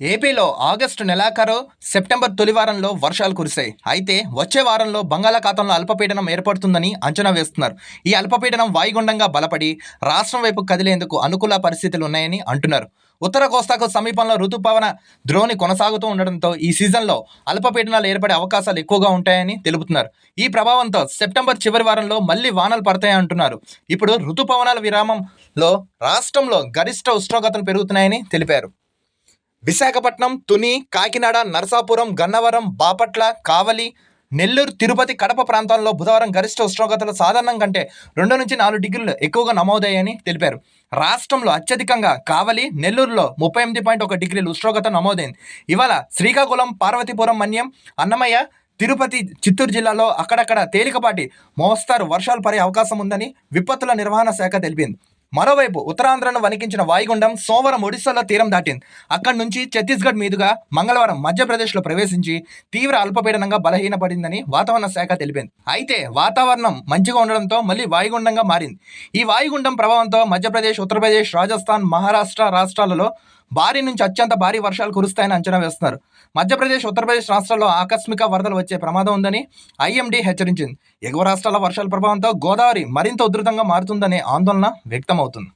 ఏపీలో ఆగస్టు నెలాఖరు సెప్టెంబర్ తొలి వారంలో వర్షాలు కురిశాయి. అయితే వచ్చే వారంలో బంగాళాఖాతంలో అల్పపీడనం ఏర్పడుతుందని అంచనా వేస్తున్నారు. ఈ అల్పపీడనం వాయుగుండంగా బలపడి రాష్ట్రం వైపు కదిలేందుకు అనుకూల పరిస్థితులు ఉన్నాయని అంటున్నారు. ఉత్తర కోస్తాకు సమీపంలో ఋతుపవన ద్రోణి కొనసాగుతూ ఉండడంతో ఈ సీజన్లో అల్పపీడనాలు ఏర్పడే అవకాశాలు ఎక్కువగా ఉంటాయని తెలుపుతున్నారు. ఈ ప్రభావంతో సెప్టెంబర్ చివరి వారంలో మళ్ళీ వానలు పడతాయని అంటున్నారు. ఇప్పుడు ఋతుపవనాల విరామంలో రాష్ట్రంలో గరిష్ట ఉష్ణోగ్రతలు పెరుగుతున్నాయని తెలిపారు. విశాఖపట్నం తుని కాకినాడ నరసాపురం గన్నవరం బాపట్ల కావలి నెల్లూరు తిరుపతి కడప ప్రాంతాల్లో బుధవారం గరిష్ట ఉష్ణోగ్రతలు సాధారణం కంటే రెండు నుంచి నాలుగు డిగ్రీలు ఎక్కువగా నమోదయ్యాయని తెలిపారు. రాష్ట్రంలో అత్యధికంగా కావలి నెల్లూరులో ముప్పై ఎనిమిది పాయింట్ ఒక డిగ్రీలు ఉష్ణోగ్రత నమోదైంది. ఇవాళ శ్రీకాకుళం పార్వతీపురం మన్యం అన్నమయ్య తిరుపతి చిత్తూరు జిల్లాలో అక్కడక్కడ తేలికపాటి మోస్తారు వర్షాలు పడే అవకాశం ఉందని విపత్తుల నిర్వహణ శాఖ తెలిపింది. మరోవైపు ఉత్తరాంధ్రను వణికించిన వాయుగుండం సోమవారం ఒడిశాలో తీరం దాటింది. అక్కడి నుంచి ఛత్తీస్గఢ్ మీదుగా మంగళవారం మధ్యప్రదేశ్లో ప్రవేశించి తీవ్ర అల్పపీడనంగా బలహీనపడిందని వాతావరణ శాఖ తెలిపింది. అయితే వాతావరణం మంచిగా ఉండడంతో మళ్ళీ వాయుగుండంగా మారింది. ఈ వాయుగుండం ప్రభావంతో మధ్యప్రదేశ్ ఉత్తరప్రదేశ్ రాజస్థాన్ మహారాష్ట్ర రాష్ట్రాలలో భారీ నుంచి అత్యంత భారీ వర్షాలు కురుస్తాయని అంచనా వేస్తున్నారు. మధ్యప్రదేశ్ ఉత్తరప్రదేశ్ రాష్ట్రాల్లో ఆకస్మిక వరదలు వచ్చే ప్రమాదం ఉందని ఐఎండీ హెచ్చరించింది. ఎగువ రాష్ట్రాల వర్షాల ప్రభావంతో గోదావరి మరింత ఉధృతంగా మారుతుందనే ఆందోళన వ్యక్తమవుతుంది.